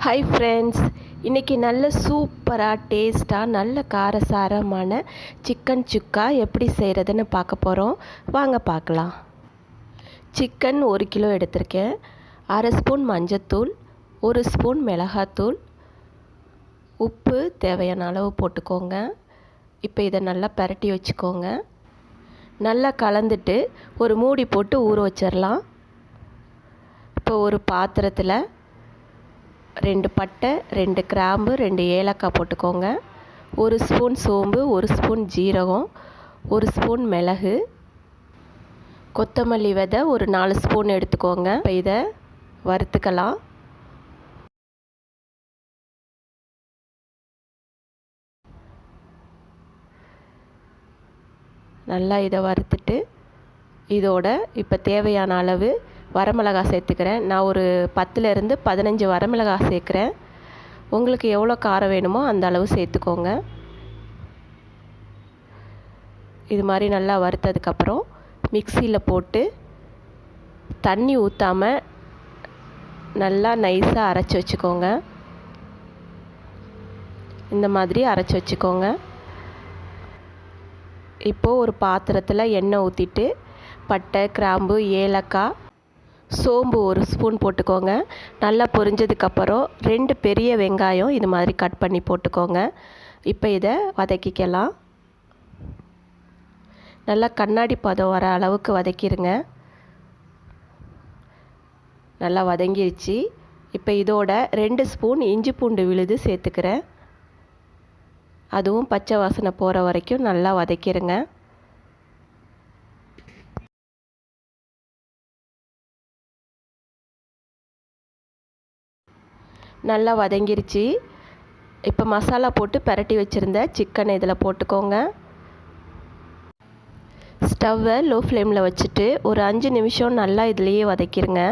Hi friends இன்றைக்கி நல்ல சூப்பராக டேஸ்ட்டாக நல்ல காரசாரமான சிக்கன் சுக்கா எப்படி செய்கிறதுன்னு பார்க்க போகிறோம் வாங்க பார்க்கலாம். சிக்கன் ஒரு கிலோ எடுத்திருக்கேன். அரை ஸ்பூன் மஞ்சத்தூள் ஒரு ஸ்பூன் மிளகாத்தூள். உப்பு தேவையான அளவு போட்டுக்கோங்க. இப்போ இதை நல்லா பரட்டி வச்சுக்கோங்க. நல்லா கலந்துட்டு ஒரு மூடி போட்டு ஊற வச்சிடலாம். இப்போ ஒரு பாத்திரத்தில் ரெண்டு பட்டை ரெண்டு கிராம்பு ரெண்டு ஏலக்காய் போட்டுக்கோங்க. ஒரு ஸ்பூன் சோம்பு ஒரு ஸ்பூன் ஜீரகம் ஒரு ஸ்பூன் மிளகு. கொத்தமல்லி விதை ஒரு நாலு ஸ்பூன் எடுத்துக்கோங்க. இப்போ இதை வறுத்துக்கலாம். நல்லா இதை வறுத்துட்டு இதோட இப்போ தேவையான அளவு வரமிளகாய் சேர்த்துக்கிறேன். நான் ஒரு பத்துலேருந்து பதினஞ்சு வரமிளகாய் சேர்க்குறேன். உங்களுக்கு எவ்வளோ காரம் வேணுமோ அந்த அளவு சேர்த்துக்கோங்க. இது மாதிரி நல்லா வறுத்ததுக்கப்புறம் மிக்சியில் போட்டு தண்ணி ஊற்றாமல் நல்லா நைஸாக அரைச்சி வச்சுக்கோங்க. இந்த மாதிரி அரைச்சி வச்சுக்கோங்க. இப்போது ஒரு பாத்திரத்தில் எண்ணெய் ஊற்றிட்டு பட்டை கிராம்பு ஏலக்காய் சோம்பு ஒரு ஸ்பூன் போட்டுக்கோங்க. நல்லா பொரிஞ்சதுக்கப்புறம் ரெண்டு பெரிய வெங்காயம் இது மாதிரி கட் பண்ணி போட்டுக்கோங்க. இப்போ இதை வதக்கிக்கலாம். நல்லா கண்ணாடி பதம் வர அளவுக்கு வதக்கிடுங்க நல்லா வதங்கிருச்சு. இப்போ இதோட ரெண்டு ஸ்பூன் இஞ்சி பூண்டு விழுது சேர்த்துக்கிறேன். அதுவும் பச்சை வாசனை போகிற வரைக்கும் நல்லா வதக்கிடுங்க நல்லா வதங்கிருச்சு. இப்போ மசாலா போட்டு பரட்டி வச்சுருந்த சிக்கனை இதில் போட்டுக்கோங்க. ஸ்டவ்வை லோ ஃப்ளேமில் வச்சுட்டு ஒரு அஞ்சு நிமிஷம் நல்லா இதுலேயே வதக்கிடுங்க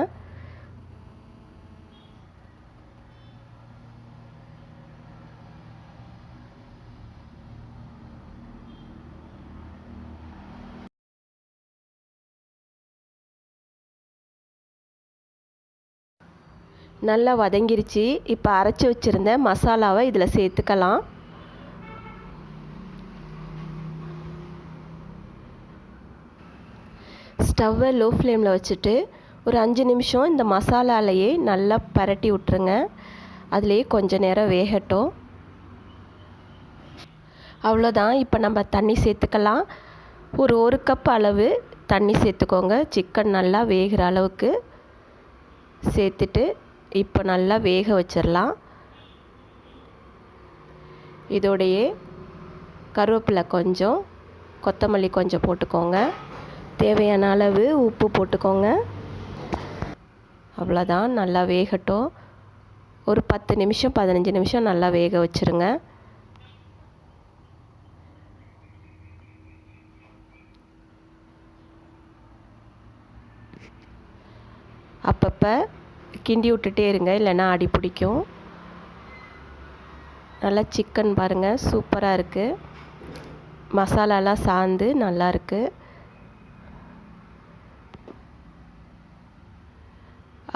நல்லா வதங்கிருச்சு. இப்போ அரைச்சி வச்சுருந்த மசாலாவை இதில் சேர்த்துக்கலாம். ஸ்டவ்வை லோ ஃப்ளேமில் வச்சுட்டு ஒரு அஞ்சு நிமிஷம் இந்த மசாலாலையே நல்லா பரட்டி விட்ருங்க அதுலேயே கொஞ்சம் நேரம் வேகட்டும். அவ்வளோதான். இப்போ நம்ம தண்ணி சேர்த்துக்கலாம். ஒரு ஒரு கப் அளவு தண்ணி சேர்த்துக்கோங்க. சிக்கன் நல்லா வேகிற அளவுக்கு சேர்த்துட்டு இப்போ நல்லா வேக வச்சிடலாம் இதோடையே கருவேப்பிலை கொஞ்சம் கொத்தமல்லி கொஞ்சம் போட்டுக்கோங்க. தேவையான அளவு உப்பு போட்டுக்கோங்க. அவ்வளோதான் நல்லா வேகட்டும். ஒரு பத்து நிமிஷம் பதினஞ்சு நிமிஷம் நல்லா வேக வச்சுருங்க. அப்பப்போ கிண்டி விட்டுட்டே இருங்க இல்லைன்னா அடி பிடிக்கும். நல்லா சிக்கன் பாருங்கள் சூப்பராக இருக்குது மசாலாலாம் சாந்து நல்லா இருக்குது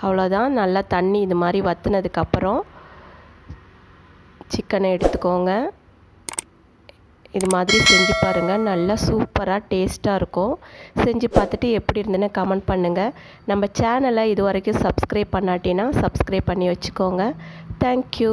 அவ்வளோதான் நல்லா தண்ணி இது மாதிரி வற்றுனதுக்கப்புறம் சிக்கனை எடுத்துக்கோங்க. இது மாதிரி செஞ்சு பாருங்கள் நல்லா சூப்பராக டேஸ்ட்டாக இருக்கும். செஞ்சு பார்த்துட்டு எப்படி இருந்ததுன்னு கமெண்ட் பண்ணுங்கள் நம்ம சேனலை இது வரைக்கும் சப்ஸ்கிரைப் பண்ணாட்டினா சப்ஸ்கிரைப் பண்ணி வச்சுக்கோங்க. தேங்க்யூ